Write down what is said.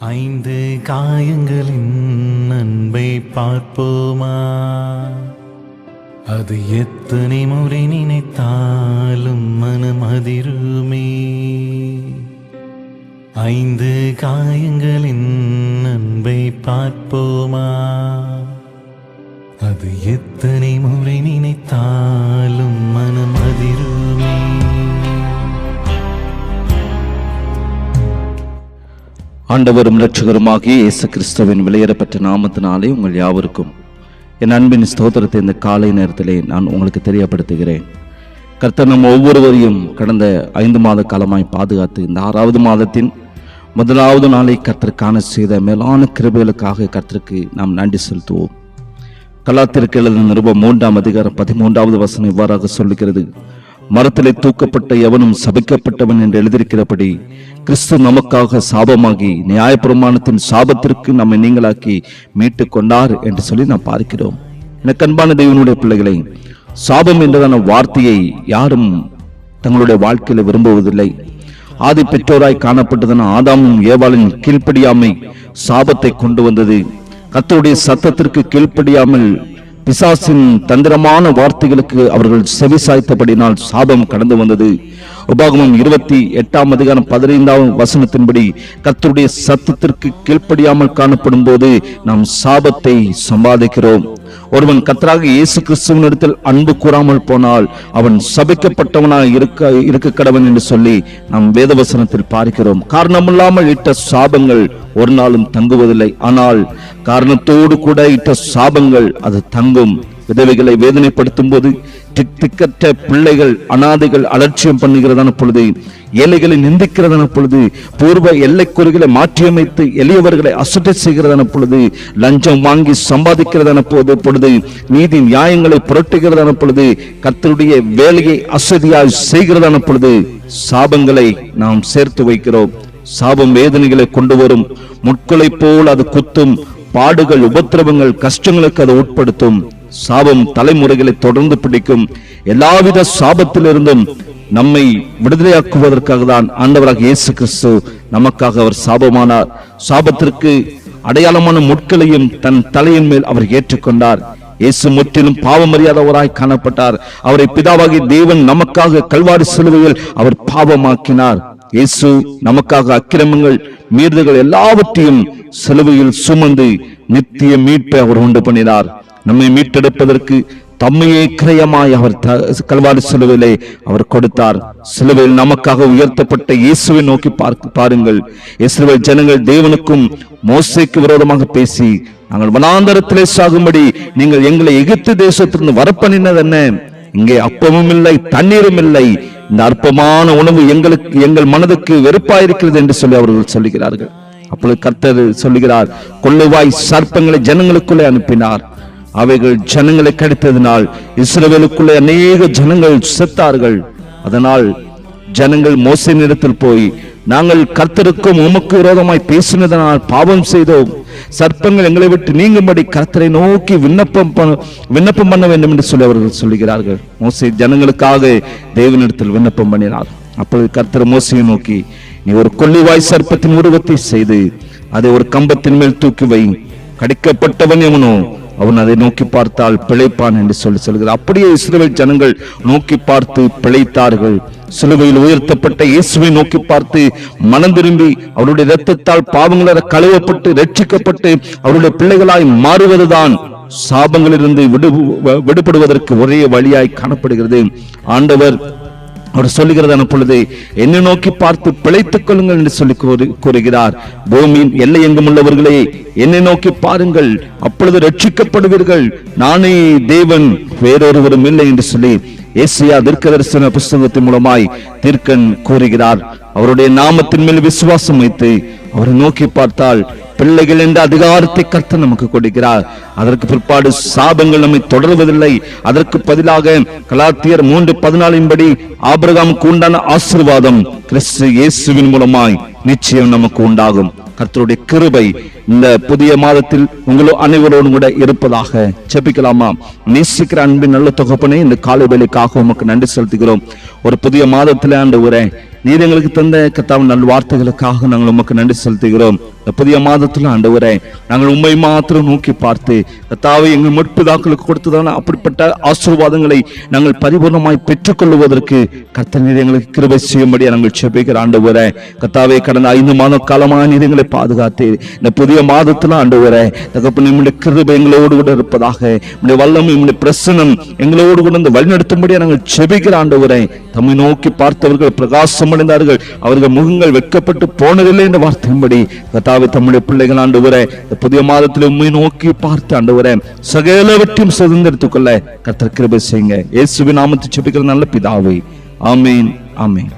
ஐந்து காயங்களின் அன்பை பார்ப்போமா? அது எத்தனை முறை நினைத்தாலும் மனம் அதிருமே ஐந்து காயங்களின் அன்பை பார்ப்போமா? அது எத்தனை முறை நினைத்தால் ஆண்டவரும் இரட்சகருமாகிய இயேசு கிறிஸ்துவின் வெளியேறப்பட்ட நாமத்தினாலே உங்கள் யாவருக்கும் என் அன்பின் ஸ்தோத்திரத்தை இந்த காலை நேரத்திலே நான் உங்களுக்கு தெரியப்படுத்துகிறேன். கர்த்தர் நம்ம ஒவ்வொருவரையும் கடந்த ஐந்து மாத காலமாய் பாதுகாத்து இந்த ஆறாவது மாதத்தின் முதலாவது நாளை கர்த்தருக்கான செய்த மேலான கிருபைகளுக்காக கர்த்தருக்கு நாம் நன்றி செலுத்துவோம். கலாத்திற்கு எழுத நிருபம் மூன்றாம் அதிகாரம் பதிமூன்றாவது வசனம் இவ்வாறாக சொல்லுகிறது. மரத்திலே தூக்கப்பட்ட எவனும் சபிக்கப்பட்டவன் என்று எழுதியிருக்கிறபடி கிறிஸ்து நமக்காக சாபமாகி நியாயப்பிரமாணத்தின் சாபத்திற்கு நம்மை நீங்களாக்கி மீட்டு கொண்டார் என்று சொல்லி நாம் பார்க்கிறோம். எனக்கு அன்பான தெய்வனுடைய பிள்ளைகளை சாபம் என்றதான வார்த்தையை யாரும் தங்களுடைய வாழ்க்கையில விரும்புவதில்லை. ஆதி பெற்றோராய் காணப்பட்டதான ஆதாமும் ஏவாளின் கீழ்ப்படியாமை சாபத்தை கொண்டு வந்தது. கத்தருடைய சத்தத்திற்கு கீழ்ப்படியாமல் பிசாசின் தந்திரமான வார்த்தைகளுக்கு அவர்கள் செவி சாய்த்தபடினால் சாபம் கடந்து வந்தது. உபாகமம் இருபத்தி எட்டாம் அதிகாரம் பதினைந்தாம் வசனத்தின்படி கத்தருடைய சத்தத்திற்கு கீழ்ப்படியாமல் காணப்படும் போது நாம் சாபத்தை சம்பாதிக்கிறோம். ஒருவன் கத்தராக இயேசு கிறிஸ்துவனிடத்தில் அன்பு கூறாமல் போனால் அவன் சபிக்கப்பட்டவனாக இருக்க இருக்க கடவன் என்று சொல்லி நாம் வேதவசனத்தில் பார்க்கிறோம். காரணமில்லாமல் இட்ட சாபங்கள் ஒரு நாளும் தங்குவதில்லை. ஆனால் காரணத்தோடு கூட இட்ட சாபங்கள் அது தங்கும். விதவைகளை வேதனைப்படுத்தும் போது திக்கற்ற பிள்ளைகள் அனாதைகள் அலட்சியம் பண்ணுகிறதான பொழுது ஏழைகளை நிந்திக்கிறதான பொழுது பூர்வ எல்லைக்குறிகளை மாற்றியமைத்து எளியவர்களை அசட்டை செய்கிறதான பொழுது லஞ்சம் வாங்கி சம்பாதிக்கிறதான போது பொழுது நீதி நியாயங்களை புரட்டுகிறதான பொழுது கத்தருடைய வேலையை அசதியாய் செய்கிறதான பொழுது சாபங்களை நாம் சேர்த்து வைக்கிறோம். சாபம் வேதனைகளை கொண்டு வரும். முட்களை போல் அது குத்தும். பாடுகள் உபத்திரவங்கள் கஷ்டங்களுக்கு அதை உட்படுத்தும். சாபம் தலைமுறைகளை தொடர்ந்து பிடிக்கும். எல்லாவித சாபத்திலிருந்தும் நம்மை விடுதலையாக்குவதற்காக தான் ஆண்டவராக இயேசு கிறிஸ்து நமக்காக அவர் சாபமானார். சாபத்திற்கு அடையாளமான முட்களையும் தன் தலையின் மேல் அவர் ஏற்றுக்கொண்டார். இயேசு முற்றிலும் பாவமறியாதவராய் காணப்பட்டார். அவரை பிதாவாகி தேவன் நமக்காக கல்வாரி சிலுவையில் அவர் பாவமாக்கினார். இயேசு நமக்காக அக்கிரமங்கள் மீறுதல்கள் எல்லாவற்றையும் சிலுவையில் சுமந்து நித்திய மீட்பை அவர் உண்டு பண்ணினார். நம்மை மீட்டெடுப்பதற்கு தம்மையே கிரயமாய் அவர் த- கல்வாரி சிலுவையிலே அவர் கொடுத்தார். சிலுவையில் நமக்காக உயர்த்தப்பட்ட இயேசுவை நோக்கி பார்க்க பாருங்கள். இஸ்ரவேல் ஜனங்கள் தேவனுக்கும் மோசைக்கு விரோதமாக பேசி நாங்கள் வனாந்தரத்திலே சாகும்படி நீங்கள் எங்களை எகிப்து தேசத்திலிருந்து வரப்பண்ணினது என்ன? இங்கே அப்பமும் இல்லை தண்ணீரும் இல்லை. இந்த அற்பமான உணவு எங்களுக்கு எங்கள் மனதுக்கு வெறுப்பாயிருக்கிறது என்று சொல்லி அவர்கள் சொல்லுகிறார்கள். அப்பொழுது கர்த்தர் சொல்லுகிறார் கொள்ளுவாய் சர்ப்பங்களை ஜனங்களுக்குள்ளே அனுப்பினார். அவைகள் ஜனங்களை கடித்ததினால் இஸ்ரவேலுக்குள்ளே அநேக ஜனங்கள் செத்தார்கள். அதனால் ஜனங்கள் மோசை நிறத்தில் போய் நாங்கள் கர்த்தருக்கும் உமக்கு விரோதமாய் பேசினதனால் பாவம் செய்தோம். சர்ப்பங்கள் எங்களை விட்டு நீங்கும்படி கர்த்தரை நோக்கி விண்ணப்பம் பண்ண- விண்ணப்பம் பண்ண வேண்டும் என்று சொல்லி அவர்கள் சொல்லுகிறார்கள். மோசை ஜனங்களுக்காக தேவனிடத்தில் விண்ணப்பம் பண்ணினார். அப்பொழுது கர்த்தர் மோசையை நோக்கி நீ ஒரு கொள்ளிவாய் சர்ப்பத்தின் உருவத்தை செய்து அதை ஒரு கம்பத்தின் மேல் தூக்கி வை. கடிக்கப்பட்டவன் எவனோ அவன் அதை நோக்கி பார்த்தால் பிழைப்பான் என்று சொல்லி சொல்கிறார். அப்படியே இஸ்ரேல் ஜனங்கள் நோக்கி பார்த்து பிழைத்தார்கள். சிலுவையில் உயர்த்தப்பட்ட இயேசுவை நோக்கி பார்த்து மனம் திரும்பி அவருடைய இரத்தத்தால் பாவங்களால் கழுவப்பட்டு ரட்சிக்கப்பட்டு அவருடைய பிள்ளைகளாய் மாறுவதுதான் சாபங்களிலிருந்து விடு விடுபடுவதற்கு ஒரே வழியாய் காணப்படுகிறது. ஆண்டவர் அவர் சொல்லுகிறதான பொழுது என்னை நோக்கி பார்த்து பிழைத்துக் கொள்ளுங்கள் என்று சொல்லி கூறு- கூறுகிறார். பூமியின் எல்லை எங்கும் உள்ளவர்களே என்னை நோக்கி பாருங்கள் அப்பொழுது ரட்சிக்கப்படுவீர்கள். நானே தேவன் வேறொருவரும் இல்லை என்று சொல்லி ஏசியா தீர்க்கதரிசன புஸ்தகத்தின் மூலமாய் தீர்க்கன் கூறுகிறார். அவருடைய நாமத்தின் மேல் விசுவாசம் வைத்து அவரை நோக்கி பார்த்தால் பிள்ளைகள் என்ற அதிகாரத்தை கர்த்த நமக்கு கொடுக்கிறார். அதற்கு பிற்பாடு சாபங்கள் நம்மை தொடர்வதில்லை. அதற்கு பதிலாக கலாத்தியர் மூன்று பதினாலின் படி ஆபிரகாமுக்கு உண்டான ஆசீர்வாதம் கிறிஸ்து இயேசுவின் மூலமாய் நிச்சயம் நமக்கு உண்டாகும். கர்த்தருடைய கிருபை இந்த புதிய மாதத்தில் உங்களோ அனைவரோடும் கூட இருப்பதாக செபிக்கலாமா நேசிக்கிற அன்பின் நல்ல தொகுப்பனே இந்த காலை வேலைக்காக உமக்கு நன்றி செலுத்துகிறோம். ஒரு புதிய மாதத்தில் ஆண்டு நீர் எங்களுக்கு தந்த கத்தாவின் நல் வார்த்தைகளுக்காக நாங்கள் உமக்கு நன்றி செலுத்துகிறோம். இந்த புதிய மாதத்தில் ஆண்டவரே நாங்கள் உண்மை மாத்திரம் நோக்கி பார்த்து கத்தாவை எங்கள் முற்பிதாக்களுக்கு கொடுத்ததான அப்படிப்பட்ட ஆசீர்வாதங்களை நாங்கள் பரிபூர்ணமாய் பெற்றுக்கொள்வதற்கு கர்த்தர் நீர் எங்களுக்கு கிருபை செய்யும்படியா நாங்கள் செபிக்கிற ஆண்டவரே. கத்தாவை கடந்த ஐந்து மாத காலமாக நீர் எங்களை பாதுகாத்து இந்த புதிய மாதத்தில் ஆண்டவரே தகப்பு நம்முடைய கிருபை எங்களோடு கூட இருப்பதாக நம்முடைய வல்லம் நம்முடைய பிரசனம் எங்களோடு கூட வந்து வழிநடத்தும்படியா நாங்கள் செபிக்கிற ஆண்டவரே. தம்மை நோக்கி பார்த்தவர்கள் பிரகாசம் அடைந்தார்கள் அவர்கள் முகங்கள் வெட்கப்பட்டு போனதில்லை என்ற வார்த்தையின்படி கத்தாவை கர்த்தாவை தம்முடைய பிள்ளைகள் ஆண்டு வர புதிய மாதத்தில் உண்மை நோக்கி பார்த்து ஆண்டு வர சகலவற்றையும் சுதந்திரத்துக்குள்ள கர்த்தர் கிருபை செய்யுங்க இயேசுவின் நாமத்தை செபிக்கிற நல்ல பிதாவை ஆமீன் ஆமீன்